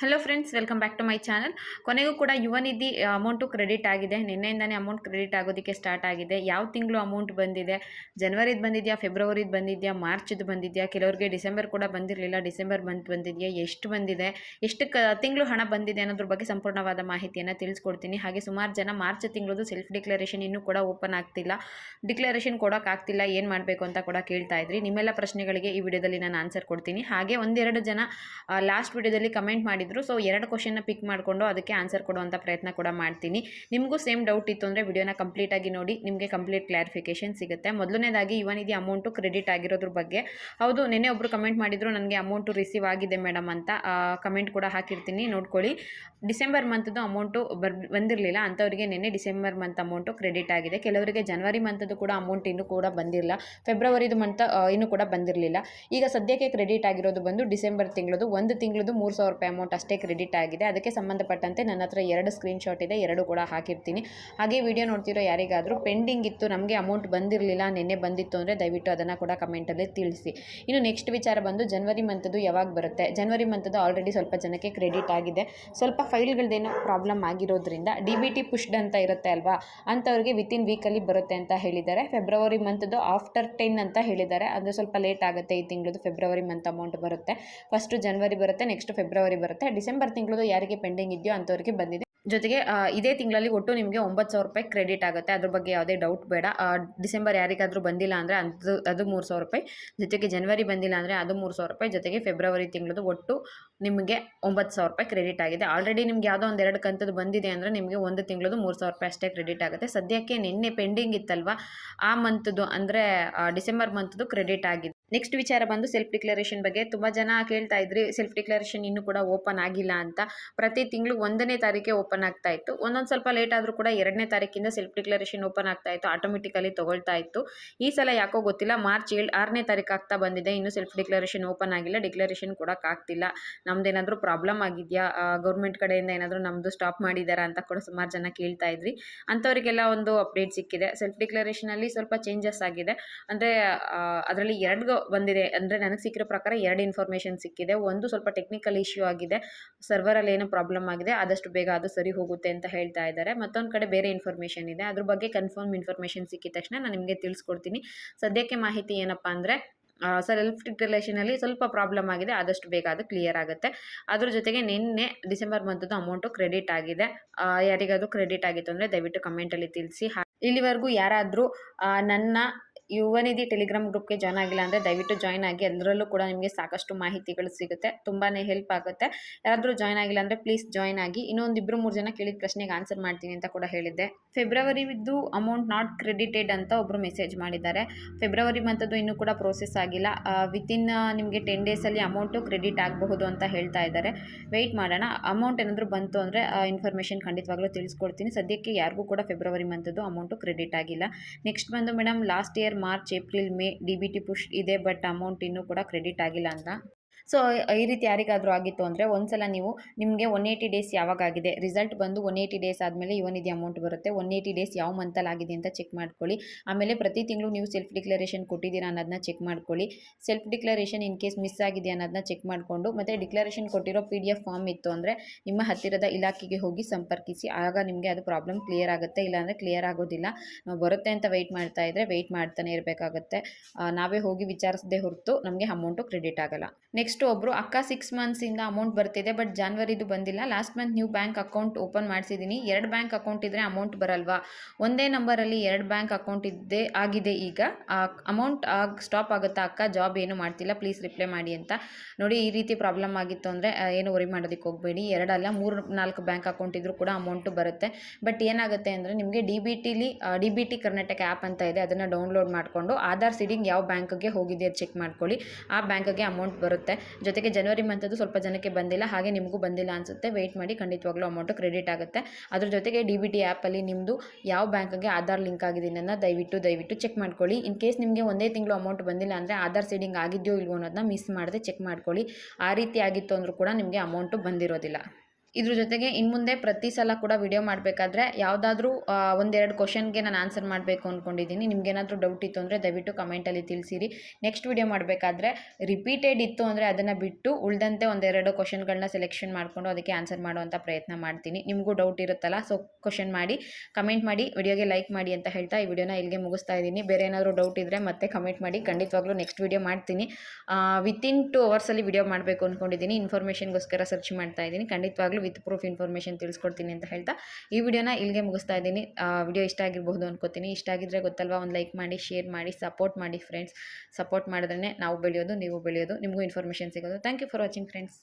Hello friends welcome back to my channel ಕೊನೆಗೂ ಕೂಡ Yuva Nidhi amount credit ಆಗಿದೆ. ನಿನ್ನೆಯಿಂದನೇ ಅಮೌಂಟ್ ಕ್ರೆಡಿಟ್ ಆಗೋದಕ್ಕೆ ಸ್ಟಾರ್ಟ್ ಆಗಿದೆ. ಯಾವ ತಿಂಗಳು ಅಮೌಂಟ್ ಬಂದಿದೆ? ಜನವರಿದು ಬಂದಿದೆಯಾ? ಫೆಬ್ರವರಿದು ಬಂದಿದೆಯಾ? ಮಾರ್ಚ್ದು ಬಂದಿದೆಯಾ? ಕೆಲವರಿಗೆ ಡಿಸೆಂಬರ್ ಕೂಡ ಬಂದಿರಲಿಲ್ಲ. ಡಿಸೆಂಬರ್ ಮಂತ್ ಬಂದಿದೆಯಾ? ಎಷ್ಟು ಬಂದಿದೆ? ಎಷ್ಟು ತಿಂಗಳು ಹಣ ಬಂದಿದೆ ಅನ್ನೋದ್ರ ಬಗ್ಗೆ ಸಂಪೂರ್ಣವಾದ ಮಾಹಿತಿಯನ್ನು ತಿಳಿಸ್ಕೊಡ್ತೀನಿ. ಹಾಗೆ ಸುಮಾರು ಜನ ಮಾರ್ಚ್ ತಿಂಗಳದು ಸೆಲ್ಫ್ ಡಿಕ್ಲರೇಷನ್ ಇನ್ನೂ ಕೂಡ ಓಪನ್ ಆಗ್ತಿಲ್ಲ. ಡಿಕ್ಲರೇಷನ್ ಕೊಡೋಕ್ಕಾಗ್ತಿಲ್ಲ ಏನು ಮಾಡಬೇಕು ಅಂತ ಕೂಡ ಕೇಳ್ತಾ ಇದ್ರಿ. ನಿಮ್ಮೆಲ್ಲ ಪ್ರಶ್ನೆಗಳಿಗೆ ಈ ವಿಡಿಯೋದಲ್ಲಿ ನಾನು ಆನ್ಸರ್ ಕೊಡ್ತೀನಿ. ಹಾಗೆ ಒಂದೆರಡು ಜನ ಲಾಸ್ಟ್ ವಿಡಿಯೋದಲ್ಲಿ ಕಮೆಂಟ್ ಮಾಡಿದ್ರು ಸೊ ಎರಡು ಕ್ವಶನ್ನ ಪಿಕ್ ಮಾಡಿಕೊಂಡು ಅದಕ್ಕೆ ಆನ್ಸರ್ ಕೊಡುವಂಥ ಪ್ರಯತ್ನ ಕೂಡ ಮಾಡ್ತೀನಿ. ನಿಮಗೂ ಸೇಮ್ ಡೌಟ್ ಇತ್ತು ಅಂದರೆ ವಿಡಿಯೋನ ಕಂಪ್ಲೀಟಾಗಿ ನೋಡಿ, ನಿಮಗೆ ಕಂಪ್ಲೀಟ್ ಕ್ಲಾರಿಫಿಕೇಷನ್ ಸಿಗುತ್ತೆ. ಮೊದಲನೇದಾಗಿ ಇವನಿದೆ ಅಮೌಂಟು ಕ್ರೆಡಿಟ್ ಆಗಿರೋದ್ರ ಬಗ್ಗೆ. ಹೌದು, ನೆನ್ನೆ ಒಬ್ಬರು ಕಮೆಂಟ್ ಮಾಡಿದ್ರು, ನನಗೆ ಅಮೌಂಟು ರಿಸೀವ್ ಆಗಿದೆ ಮೇಡಮ್ ಅಂತ. ಕಮೆಂಟ್ ಕೂಡ ಹಾಕಿರ್ತೀನಿ, ನೋಡ್ಕೊಳ್ಳಿ. ಡಿಸೆಂಬರ್ ಮಂತದ್ದು ಅಮೌಂಟು ಬರ್, ಬಂದಿರಲಿಲ್ಲ. ಅಂಥವರಿಗೆ ನಿನ್ನೆ ಡಿಸೆಂಬರ್ ಮಂತ್ ಅಮೌಂಟು ಕ್ರೆಡಿಟ್ ಆಗಿದೆ. ಕೆಲವರಿಗೆ ಜನವರಿ ಮಂತದ್ದು ಕೂಡ ಅಮೌಂಟ್ ಇನ್ನೂ ಕೂಡ ಬಂದಿಲ್ಲ. ಫೆಬ್ರವರಿದು ಮಂತ್ ಇನ್ನೂ ಕೂಡ ಬಂದಿರಲಿಲ್ಲ. ಈಗ ಸದ್ಯಕ್ಕೆ ಕ್ರೆಡಿಟ್ ಆಗಿರೋದು ಬಂದು ಡಿಸೆಂಬರ್ ತಿಂಗಳದು, ಒಂದು ತಿಂಗಳದು ಮೂರು ಸಾವಿರ ರೂಪಾಯಿ ಅಮೌಂಟ್ ಅಷ್ಟೇ ಕ್ರೆಡಿಟ್ ಆಗಿದೆ. ಅದಕ್ಕೆ ಸಂಬಂಧಪಟ್ಟಂತೆ ನನ್ನ ಹತ್ರ ಎರಡು ಸ್ಕ್ರೀನ್ಶಾಟ್ ಇದೆ. ಎರಡು ಕೂಡ ಹಾಕಿರ್ತೀನಿ. ಹಾಗೆ ವಿಡಿಯೋ ನೋಡ್ತಿರೋ ಯಾರಿಗಾದರೂ ಪೆಂಡಿಂಗ್ ಇತ್ತು, ನಮಗೆ ಅಮೌಂಟ್ ಬಂದಿರಲಿಲ್ಲ, ನಿನ್ನೆ ಬಂದಿತ್ತು ಅಂದರೆ ದಯವಿಟ್ಟು ಅದನ್ನು ಕೂಡ ಕಮೆಂಟಲ್ಲಿ ತಿಳಿಸಿ. ಇನ್ನು ನೆಕ್ಸ್ಟ್ ವಿಚಾರ ಬಂದು ಜನವರಿ ಮಂತದ್ದು ಯಾವಾಗ ಬರುತ್ತೆ? ಜನವರಿ ಮಂತದ್ದು ಆಲ್ರೆಡಿ ಸ್ವಲ್ಪ ಜನಕ್ಕೆ ಕ್ರೆಡಿಟ್ ಆಗಿದೆ. ಸ್ವಲ್ಪ ಫೈಲ್ಗಳದ್ದೇನೋ ಪ್ರಾಬ್ಲಮ್ ಆಗಿರೋದ್ರಿಂದ ಡಿ ಬಿ ಟಿ ಪುಷ್ಡ್ ಅಂತ ಇರುತ್ತೆ ಅಲ್ವಾ? ಅಂಥವ್ರಿಗೆ ವಿತಿನ್ ವೀಕಲ್ಲಿ ಬರುತ್ತೆ ಅಂತ ಹೇಳಿದ್ದಾರೆ. ಫೆಬ್ರವರಿ ಮಂತದ್ದು ಆಫ್ಟರ್ ಟೆನ್ ಅಂತ ಹೇಳಿದ್ದಾರೆ. ಅಂದರೆ ಸ್ವಲ್ಪ ಲೇಟ್ ಆಗುತ್ತೆ ಈ ತಿಂಗಳದು ಫೆಬ್ರವರಿ ಮಂತ್ ಅಮೌಂಟ್ ಬರುತ್ತೆ. ಫಸ್ಟು ಜನವರಿ ಬರುತ್ತೆ ನೆಕ್ಸ್ಟ್ ಫೆಬ್ರವರಿ ಬರುತ್ತೆ. ಡಿಸೆಂಬರ್ ತಿಂಗಳದು ಯಾರಿಗೆ ಪೆಂಡಿಂಗ್ ಇದೆಯೋ ಅಂಥವ್ರಿಗೆ ಬಂದಿದೆ. ಜೊತೆಗೆ ಇದೇ ತಿಂಗಳಲ್ಲಿ ಒಟ್ಟು ನಿಮಗೆ ಒಂಬತ್ತು ಸಾವಿರ ರೂಪಾಯಿ ಕ್ರೆಡಿಟ್ ಆಗುತ್ತೆ. ಅದ್ರ ಬಗ್ಗೆ ಯಾವುದೇ ಡೌಟ್ ಬೇಡ. ಡಿಸೆಂಬರ್ ಯಾರಿಗಾದರೂ ಬಂದಿಲ್ಲ ಅಂದರೆ ಅದು ಅದು ಮೂರು ಸಾವಿರ ರೂಪಾಯಿ. ಜೊತೆಗೆ ಜನವರಿ ಬಂದಿಲ್ಲ ಅಂದರೆ ಅದು ಮೂರು ಸಾವಿರ ರೂಪಾಯಿ. ಜೊತೆಗೆ ಫೆಬ್ರವರಿ ತಿಂಗಳದು ಒಟ್ಟು ನಿಮಗೆ ಒಂಬತ್ತು ಸಾವಿರ ರೂಪಾಯಿ ಕ್ರೆಡಿಟ್ ಆಗಿದೆ. ಆಲ್ರೆಡಿ ನಿಮ್ಗೆ ಯಾವುದೋ ಒಂದು ಎರಡು ಕಂತದ್ದು ಬಂದಿದೆ ಅಂದರೆ ನಿಮಗೆ ಒಂದು ತಿಂಗಳದು ಮೂರು ಸಾವಿರ ರೂಪಾಯಿ ಅಷ್ಟೇ ಕ್ರೆಡಿಟ್ ಆಗುತ್ತೆ. ಸದ್ಯಕ್ಕೆ ನಿನ್ನೆ ಪೆಂಡಿಂಗ್ ಇತ್ತಲ್ವ? ಆ ಮಂತದ್ದು ಅಂದರೆ ಡಿಸೆಂಬರ್ ಮಂತ್ದು ಕ್ರೆಡಿಟ್ ಆಗಿದೆ. ನೆಕ್ಸ್ಟ್ ವಿಚಾರ ಬಂದು ಸೆಲ್ಫ್ ಡಿಕ್ಲರೇಷನ್ ಬಗ್ಗೆ. ತುಂಬ ಜನ ಕೇಳ್ತಾ ಇದ್ರಿ ಸೆಲ್ಫ್ ಡಿಕ್ಲರೇಷನ್ ಇನ್ನೂ ಕೂಡ ಓಪನ್ ಆಗಿಲ್ಲ ಅಂತ. ಪ್ರತಿ ತಿಂಗಳು ಒಂದನೇ ತಾರೀಕೆ ಓಪನ್ ಆಗ್ತಾ ಇತ್ತು. ಒಂದೊಂದು ಸ್ವಲ್ಪ ಲೇಟ್ ಆದರೂ ಕೂಡ ಎರಡನೇ ತಾರೀಕಿಂದ ಸೆಲ್ಫ್ ಡಿಕ್ಲರೇಷನ್ ಓಪನ್ ಆಗ್ತಾ ಇತ್ತು ಆಟೋಮೆಟಿಕಲಿ ತಗೊಳ್ತಾ ಇತ್ತು. ಈ ಸಲ ಯಾಕೋ ಗೊತ್ತಿಲ್ಲ, ಮಾರ್ಚ್ ಏಳು, ಆರನೇ ತಾರೀಕು ಆಗ್ತಾ ಬಂದಿದೆ. ಇನ್ನೂ ಸೆಲ್ಫ್ ಡಿಕ್ಲರೇಷನ್ ಓಪನ್ ಆಗಿಲ್ಲ ಡಿಕ್ಲರೇಷನ್ ಕೊಡೋಕ್ಕಾಗ್ತಿಲ್ಲ ನಮ್ದೇನಾದರೂ ಪ್ರಾಬ್ಲಮ್ ಆಗಿದೆಯಾ? ಗೌರ್ಮೆಂಟ್ ಕಡೆಯಿಂದ ಏನಾದರೂ ನಮ್ಮದು ಸ್ಟಾಪ್ ಮಾಡಿದ್ದಾರಾ ಅಂತ ಕೂಡ ಸುಮಾರು ಜನ ಕೇಳ್ತಾ ಇದ್ರಿ. ಅಂಥವರಿಗೆಲ್ಲ ಒಂದು ಅಪ್ಡೇಟ್ ಸಿಕ್ಕಿದೆ. ಸೆಲ್ಫ್ ಡಿಕ್ಲರೇಷನಲ್ಲಿ ಸ್ವಲ್ಪ ಚೇಂಜಸ್ ಆಗಿದೆ. ಅಂದರೆ ಅದರಲ್ಲಿ ಎರಡು ಬಂದಿದೆ ಅಂದರೆ ನನಗೆ ಸಿಕ್ಕಿರೋ ಪ್ರಕಾರ ಎರಡು ಇನ್ಫಾರ್ಮೇಷನ್ ಸಿಕ್ಕಿದೆ. ಒಂದು ಸ್ವಲ್ಪ ಟೆಕ್ನಿಕಲ್ ಇಶ್ಯೂ ಆಗಿದೆ. ಸರ್ವರಲ್ಲಿ ಏನೋ ಪ್ರಾಬ್ಲಮ್ ಆಗಿದೆ. ಆದಷ್ಟು ಬೇಗ ಅದು ಸರಿ ಹೋಗುತ್ತೆ ಅಂತ ಹೇಳ್ತಾ ಇದ್ದಾರೆ. ಮತ್ತೊಂದು ಕಡೆ ಬೇರೆ ಇನ್ಫಾರ್ಮೇಷನ್ ಇದೆ. ಅದ್ರ ಬಗ್ಗೆ ಕನ್ಫರ್ಮ್ ಇನ್ಫಾರ್ಮೇಷನ್ ಸಿಕ್ಕಿದ ತಕ್ಷಣ ನಾನು ನಿಮಗೆ ತಿಳಿಸ್ಕೊಡ್ತೀನಿ. ಸದ್ಯಕ್ಕೆ ಮಾಹಿತಿ ಏನಪ್ಪ ಅಂದರೆ ಸೆಲ್ಫ್ ರಿಲೇಷನಲ್ಲಿ ಸ್ವಲ್ಪ ಪ್ರಾಬ್ಲಮ್ ಆಗಿದೆ. ಆದಷ್ಟು ಬೇಗ ಅದು ಕ್ಲಿಯರ್ ಆಗುತ್ತೆ. ಅದ್ರ ಜೊತೆಗೆ ನಿನ್ನೆ ಡಿಸೆಂಬರ್ ಮಂತದ್ದು ಅಮೌಂಟು ಕ್ರೆಡಿಟ್ ಆಗಿದೆ. ಯಾರಿಗಾದರೂ ಕ್ರೆಡಿಟ್ ಆಗಿತ್ತು ಅಂದರೆ ದಯವಿಟ್ಟು ಕಮೆಂಟಲ್ಲಿ ತಿಳಿಸಿ. ಇಲ್ಲಿವರೆಗೂ ಯಾರಾದರೂ ನನ್ನ ಯುವ ನಿಧಿ ಟೆಲಿಗ್ರಾಮ್ ಗ್ರೂಪ್ಗೆ ಜಾಯ್ನ್ ಆಗಿಲ್ಲ ಅಂದರೆ ದಯವಿಟ್ಟು ಜಾಯ್ನ್ ಆಗಿ ಅದರಲ್ಲೂ ಕೂಡ ನಿಮಗೆ ಸಾಕಷ್ಟು ಮಾಹಿತಿಗಳು ಸಿಗುತ್ತೆ. ತುಂಬಾ ಹೆಲ್ಪ್ ಆಗುತ್ತೆ. ಯಾರಾದರೂ ಜಾಯ್ನ್ ಆಗಿಲ್ಲ ಅಂದರೆ ಪ್ಲೀಸ್ ಜಾಯ್ನ್ ಆಗಿ. ಇನ್ನೊಂದು ಇಬ್ಬರು ಮೂರು ಜನ ಕೇಳಿದ ಪ್ರಶ್ನೆಗೆ ಆನ್ಸರ್ ಮಾಡ್ತೀನಿ ಅಂತ ಕೂಡ ಹೇಳಿದ್ದೆ. ಫೆಬ್ರವರಿ ಫೆಬ್ರವರಿದು ಅಮೌಂಟ್ ನಾಟ್ ಕ್ರೆಡಿಟೆಡ್ ಅಂತ ಒಬ್ಬರು ಮೆಸೇಜ್ ಮಾಡಿದ್ದಾರೆ. ಫೆಬ್ರವರಿ ಮಂತದ್ದು ಇನ್ನೂ ಕೂಡ ಪ್ರೋಸೆಸ್ ಆಗಿಲ್ಲ. ವಿತಿನ್ ನಿಮಗೆ ಟೆನ್ ಡೇಸಲ್ಲಿ ಅಮೌಂಟು ಕ್ರೆಡಿಟ್ ಆಗಬಹುದು ಅಂತ ಹೇಳ್ತಾ ಇದ್ದಾರೆ. ವೆಯ್ಟ್ ಮಾಡೋಣ. ಅಮೌಂಟ್ ಏನಾದರೂ ಬಂತು ಅಂದರೆ ಇನ್ಫಾರ್ಮೇಷನ್ ಖಂಡಿತವಾಗ್ಲೂ ತಿಳಿಸ್ಕೊಡ್ತೀನಿ. ಸದ್ಯಕ್ಕೆ ಯಾರಿಗೂ ಕೂಡ ಫೆಬ್ರವರಿ ಮಂತದ್ದು ಅಮೌಂಟು ಕ್ರೆಡಿಟ್ ಆಗಿಲ್ಲ. ನೆಕ್ಸ್ಟ್ ಬಂದು madam, last year March April May D B T push ಇದೆ ಬಟ್ ಅಮೌಂಟ್ ಇನ್ನೂ ಕೂಡ ಕ್ರೆಡಿಟ್ ಆಗಿಲ್ಲ ಅಂತ. ಸೊ, ಈ ರೀತಿ ಯಾರಿಗಾದರೂ ಆಗಿತ್ತು ಅಂದರೆ ಒಂದ್ಸಲ ನೀವು ನಿಮಗೆ ಒನ್ ಏಯ್ಟಿ ಡೇಸ್ ಯಾವಾಗ ಆಗಿದೆ ರಿಸಲ್ಟ್ ಬಂದು ಒನ್ ಏಯ್ಟಿ ಡೇಸ್ ಆದಮೇಲೆ ಇವನಿದೆ ಅಮೌಂಟ್ ಬರುತ್ತೆ. ಒನ್ ಏಯ್ಟಿ ಡೇಸ್ ಯಾವ ಮಂತಲ್ಲಿ ಆಗಿದೆ ಅಂತ ಚೆಕ್ ಮಾಡ್ಕೊಳ್ಳಿ. ಆಮೇಲೆ ಪ್ರತಿ ತಿಂಗಳು ನೀವು ಸೆಲ್ಫ್ ಡಿಕ್ಲರೇಷನ್ ಕೊಟ್ಟಿದ್ದೀರಾ ಅನ್ನೋದನ್ನ ಚೆಕ್ ಮಾಡ್ಕೊಳ್ಳಿ. Self declaration in case miss ಆಗಿದೆ ಅನ್ನೋದನ್ನ ಚೆಕ್ ಮಾಡಿಕೊಂಡು, ಮತ್ತು ಡಿಕ್ಲರೇಷನ್ ಕೊಟ್ಟಿರೋ ಪಿ ಡಿ ಎಫ್ ಫಾರ್ಮ್ ಇತ್ತು ಅಂದರೆ ನಿಮ್ಮ ಹತ್ತಿರದ ಇಲಾಖೆಗೆ ಹೋಗಿ ಸಂಪರ್ಕಿಸಿ. ಆಗ ನಿಮಗೆ ಅದು ಪ್ರಾಬ್ಲಮ್ ಕ್ಲಿಯರ್ ಆಗುತ್ತೆ. ಇಲ್ಲಾಂದರೆ ಕ್ಲಿಯರ್ ಆಗೋದಿಲ್ಲ. ನಾವು ಬರುತ್ತೆ ಅಂತ ವೆಯ್ಟ್ ಮಾಡ್ತಾ ಇದ್ದರೆ ವೆಯ್ಟ್ ಮಾಡ್ತಾನೆ ಇರಬೇಕಾಗುತ್ತೆ. ನಾವೇ ಹೋಗಿ ವಿಚಾರಿಸದೆ ಹೊರತು ನಮಗೆ ಅಮೌಂಟು ಕ್ರೆಡಿಟ್ ಆಗಲ್ಲ. ನೆಕ್ಸ್ಟ್ ಒಬ್ಬರು ಅಕ್ಕ ಸಿಕ್ಸ್ ಮಂತ್ಸಿಂದ ಅಮೌಂಟ್ ಬರ್ತಿದೆ ಬಟ್ ಜಾನ್ವರಿದು ಬಂದಿಲ್ಲ. ಲಾಸ್ಟ್ ಮಂತ್ ನೀವು ಬ್ಯಾಂಕ್ ಅಕೌಂಟ್ ಓಪನ್ ಮಾಡಿಸಿದ್ದೀನಿ ಎರಡು ಬ್ಯಾಂಕ್ ಅಕೌಂಟ್ ಇದ್ದರೆ ಅಮೌಂಟ್ ಬರಲ್ವಾ? ಒಂದೇ ನಂಬರಲ್ಲಿ ಎರಡು ಬ್ಯಾಂಕ್ ಅಕೌಂಟ್ ಇದ್ದೇ ಆಗಿದೆ ಈಗ. ಅಮೌಂಟ್ ಸ್ಟಾಪ್ ಆಗುತ್ತಾ, ಅಕ್ಕ ಜಾಬ್ ಏನು ಮಾಡ್ತಿಲ್ಲ ಪ್ಲೀಸ್ ರಿಪ್ಲೈ ಮಾಡಿ ಅಂತ. ನೋಡಿ, ಈ ರೀತಿ ಪ್ರಾಬ್ಲಮ್ ಆಗಿತ್ತು ಅಂದರೆ ಏನು ವರಿ ಮಾಡೋದಕ್ಕೆ ಹೋಗಬೇಡಿ. ಎರಡಲ್ಲ ಮೂರು, ನಾಲ್ಕು ಬ್ಯಾಂಕ್ ಅಕೌಂಟ್ ಇದ್ದರೂ ಕೂಡ ಅಮೌಂಟು ಬರುತ್ತೆ. ಬಟ್ ಏನಾಗುತ್ತೆ ಅಂದರೆ, ನಿಮಗೆ D B ಟಿಲಿ D B T Karnataka app ಅಂತ ಇದೆ, ಅದನ್ನು ಡೌನ್ಲೋಡ್ ಮಾಡಿಕೊಂಡು, ಆಧಾರ್ ಸೀಡಿಂಗ್ ಯಾವ ಬ್ಯಾಂಕ್ಗೆ ಹೋಗಿದೆ ಚೆಕ್ ಮಾಡ್ಕೊಳ್ಳಿ. ಆ ಬ್ಯಾಂಕ್ಗೆ ಅಮೌಂಟ್ ಬರುತ್ತೆ. ಜೊತೆಗೆ ಜನವರಿ ಮಂತದ್ದು ಸ್ವಲ್ಪ ಜನಕ್ಕೆ ಬಂದಿಲ್ಲ, ಹಾಗೆ ನಿಮಗೂ ಬಂದಿಲ್ಲ ಅನಿಸುತ್ತೆ. ವೆಯ್ಟ್ ಮಾಡಿ, ಖಂಡಿತವಾಗ್ಲೂ ಅಮೌಂಟು ಕ್ರೆಡಿಟ್ ಆಗುತ್ತೆ. ಅದ್ರ ಜೊತೆಗೆ ಡಿ ಬಿ ಟಿ ಆ್ಯಪಲ್ಲಿ ನಿಮ್ಮದು ಯಾವ ಬ್ಯಾಂಕ್ಗೆ ಆಧಾರ್ ಲಿಂಕ್ ಆಗಿದ್ದೀನನ್ನು ದಯವಿಟ್ಟು ದಯವಿಟ್ಟು ಚೆಕ್ ಮಾಡ್ಕೊಳ್ಳಿ. ಇನ್ ಕೇಸ್ ನಿಮಗೆ ಒಂದೇ ತಿಂಗಳು ಅಮೌಂಟ್ ಬಂದಿಲ್ಲ ಅಂದರೆ ಆಧಾರ್ ಸೀಡಿಂಗ್ ಆಗಿದೆಯೋ ಇಲ್ವೋ ಅನ್ನೋದನ್ನ ಮಿಸ್ ಮಾಡದೆ ಚೆಕ್ ಮಾಡ್ಕೊಳ್ಳಿ. ಆ ರೀತಿ ಆಗಿತ್ತು ಅಂದರೂ ಕೂಡ ನಿಮಗೆ ಅಮೌಂಟು ಬಂದಿರೋದಿಲ್ಲ. ಇದ್ರ ಜೊತೆಗೆ ಇನ್ನು ಮುಂದೆ ಪ್ರತಿ ಸಲ ಕೂಡ ವಿಡಿಯೋ ಮಾಡಬೇಕಾದ್ರೆ ಯಾವುದಾದ್ರೂ ಒಂದೆರಡು ಕ್ವಶನ್ಗೆ ನಾನು ಆನ್ಸರ್ ಮಾಡಬೇಕು ಅಂದ್ಕೊಂಡಿದ್ದೀನಿ ನಿಮ್ಗೇನಾದರೂ ಡೌಟ್ ಇತ್ತು ಅಂದರೆ ದಯವಿಟ್ಟು ಕಮೆಂಟಲ್ಲಿ ತಿಳಿಸಿರಿ. ನೆಕ್ಸ್ಟ್ ವಿಡಿಯೋ ಮಾಡಬೇಕಾದ್ರೆ ರಿಪೀಟೆಡ್ ಇತ್ತು ಅಂದರೆ ಅದನ್ನು ಬಿಟ್ಟು ಉಳಿದಂತೆ ಒಂದೆರಡು ಕ್ವಶನ್ಗಳನ್ನ ಸೆಲೆಕ್ಷನ್ ಮಾಡಿಕೊಂಡು ಅದಕ್ಕೆ ಆನ್ಸರ್ ಮಾಡುವಂಥ ಪ್ರಯತ್ನ ಮಾಡ್ತೀನಿ. ನಿಮಗೂ ಡೌಟ್ ಇರುತ್ತಲ್ಲ ಸೊ ಕ್ವಶನ್ ಮಾಡಿ ಕಮೆಂಟ್ ಮಾಡಿ ವಿಡಿಯೋಗೆ ಲೈಕ್ ಮಾಡಿ ಅಂತ ಹೇಳ್ತಾ ಈ ವಿಡಿಯೋನ ಇಲ್ಲಿಗೆ ಮುಗಿಸ್ತಾ ಇದ್ದೀನಿ. ಬೇರೆ ಏನಾದರೂ ಡೌಟ್ ಇದ್ದರೆ ಮತ್ತೆ ಕಮೆಂಟ್ ಮಾಡಿ. ಖಂಡಿತವಾಗ್ಲೂ ನೆಕ್ಸ್ಟ್ ವಿಡಿಯೋ ಮಾಡ್ತೀನಿ. ವಿತಿನ್ ಟು ಅವರ್ಸಲ್ಲಿ ವಿಡಿಯೋ ಮಾಡಬೇಕು ಅಂದ್ಕೊಂಡಿದ್ದೀನಿ ಇನ್ಫಾರ್ಮೇಷನ್ಗೋಸ್ಕರ ಸರ್ಚ್ ಮಾಡ್ತಾ ಇದ್ದೀನಿ. ಖಂಡಿತವಾಗ್ಲೂ ವಿತ್ ಪ್ರೂಫ್ ಇನ್ಫಾರ್ಮೇಷನ್ ತಿಳಿಸ್ಕೊಡ್ತೀನಿ ಅಂತ ಹೇಳ್ತಾ ಈ ವಿಡಿಯೋನ ಇಲ್ಲಿಗೆ ಮುಗಿಸ್ತಾ ಇದ್ದೀನಿ. ವಿಡಿಯೋ ಇಷ್ಟ ಆಗಿರಬಹುದು ಅನ್ಕೋತೀನಿ. ಇಷ್ಟ ಆಗಿದ್ರೆ ಗೊತ್ತಲ್ವಾ, ಒಂದು ಲೈಕ್ ಮಾಡಿ, ಶೇರ್ ಮಾಡಿ ಸಪೋರ್ಟ್ ಮಾಡಿ ಫ್ರೆಂಡ್ಸ್ ಸಪೋರ್ಟ್ ಮಾಡಿದ್ರೆ ನಾವು ಬೆಳೆಯೋದು, ನೀವು ಬೆಳೆಯೋದು, ನಿಮಗೂ ಇನ್ಫಾರ್ಮೇಷನ್ ಸಿಗೋದು. Thank you for watching friends